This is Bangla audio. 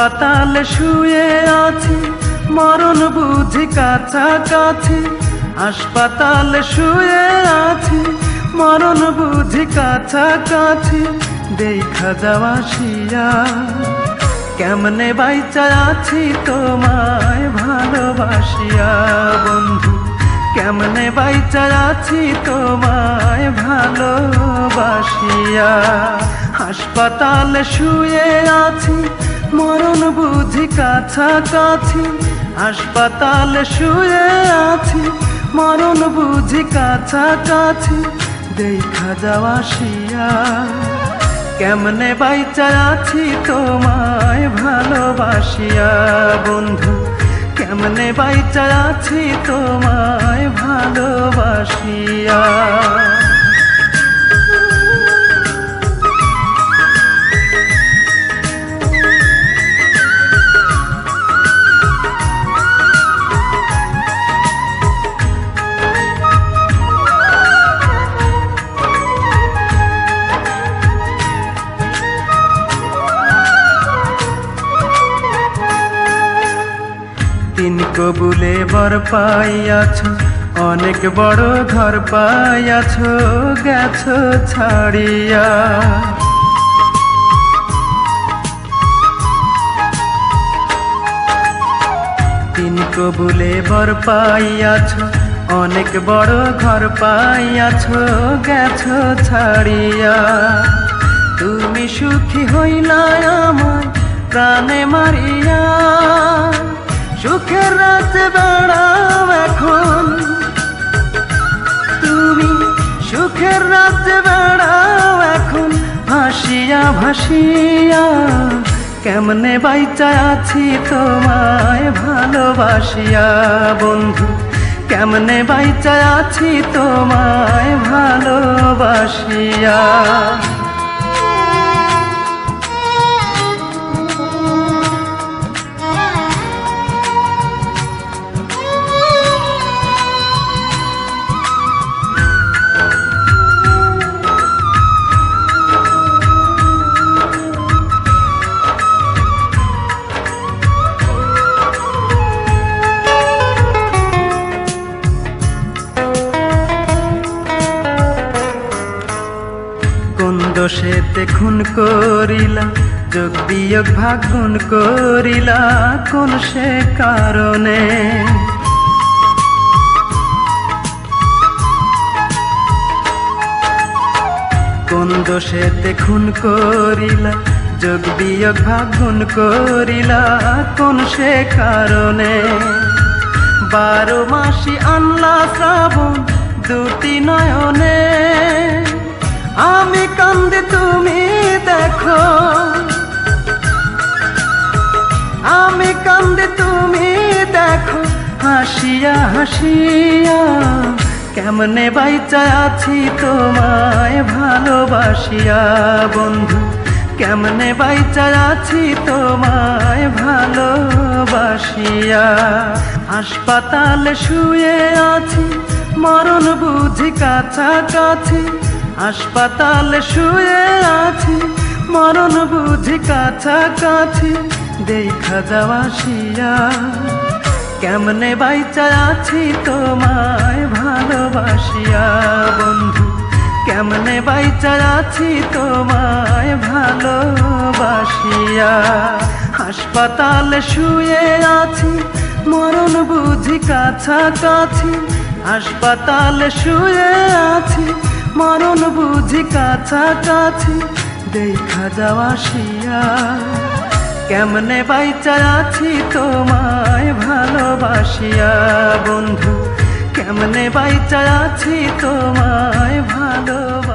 হাসপাতালে শুয়ে আছি, মরণ বুঝি কাছাকাছি। হাসপাতালে শুয়ে আছি, মরণ বুঝি কাছাকাছি। দেখা যাওয়া শিয়া কেমনে বাইচা আছি তোমায় ভালোবাসিয়া বন্ধু? কেমনে বাইচা আছি তোমায় ভালোবাসিয়া? হাসপাতালে শুয়ে আছি কাছাকাছি, হাসপাতালে শুয়ে আছি, মরণ বুঝি কাছাকাছি, দেখা যাওয়া শিয়া কেমনে বাইচা আছি তোমায় ভালোবাসিয়া, বন্ধু? কেমনে বাইচা আছি তোমায় ভালোবাসিয়া? তিন কবুলে বর পাইয়াছ, অনেক বড় ঘর পাইয়াছ, গেছ ছাড়িয়া। তিন কবুলে বর পাইয়াছ, অনেক বড় ঘর পাইয়াছ, গেছ ছাড়িয়া। তুমি সুখী হইলা আমায়, প্রাণে মারিয়া। সুখের রাতে বেড়াও এখন। তুমি সুখের রাতে বেড়াও এখন। ভাসিয়া ভাসিয়া, কেমনে বাইচা আছি তোমায় ভালোবাসিয়া বন্ধু? কেমনে বাইচা আছি তোমায় ভালোবাসিয়া? কোন দোষেতে খুন করিলা, যোগ বিয়োগ ভাগ গুণ করিলা, কোন সে কারণে? কোন দোষেতে খুন করিলা, যোগ বিয়োগ ভাগ গুণ করিলা, কোন সে কারণে? বারো মাসি আনলা শ্রাবণ, দুটি নয়নে আমি কান্দে তুমি দেখো, হাসিয়া হাসিয়া, কেমনে বাইচা আছি তোমায় ভালোবাসিয়া বন্ধু, কেমনে বাইচা আছি তোমায় ভালোবাসিয়া। হাসপাতালে শুয়ে আছি, মরণ বুঝি কাছাকাছি, হাসপাতালে শুয়ে আছি মরণ বুঝি কাছাকাছি, দেখা যাওয়া শিয়া। কেমনে বাইচা আছি তোমায় ভালোবাসিয়া, বন্ধু? কেমনে বাইচা আছি তোমায় ভালোবাসিয়া? হাসপাতালে শুয়ে আছি, মরণ বুঝি কাছাকাছি। হাসপাতালে শুয়ে আছি, মরণ বুঝি কাছাকাছি। দেখা যাওয়া শিয়া কেমনে বাইচা আছি তোমায় ভালোবাসিয়া? বন্ধু কেমনে বাইচা আছি তোমায় ভালোবাসি